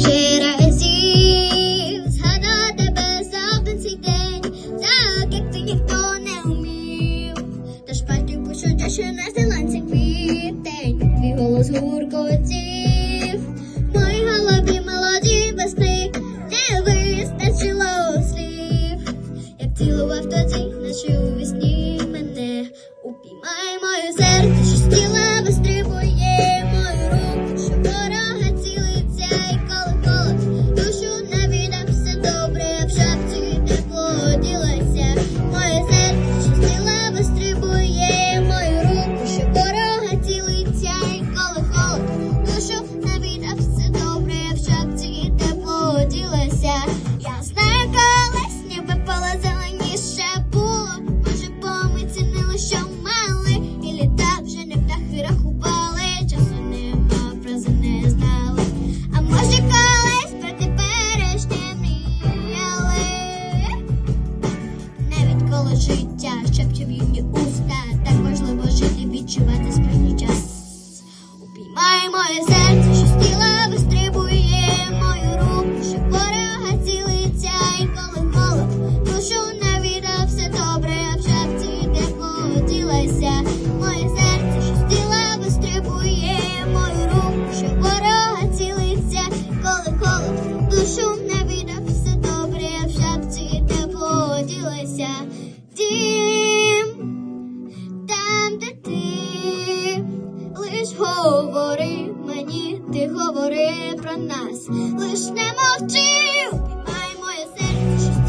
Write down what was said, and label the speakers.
Speaker 1: вже разів згадав тебе завжди цей не умів. Тож пальти гуркотів, в голові мелодії без них не слів, як цілував тоді, наче у вісні мене упіймай мою землю. Душу не віддав все добре, я в шапці тепло. Дім там, де ти лиш говори мені, ти говори про нас, лиш не мовчи, упіймай моє серце,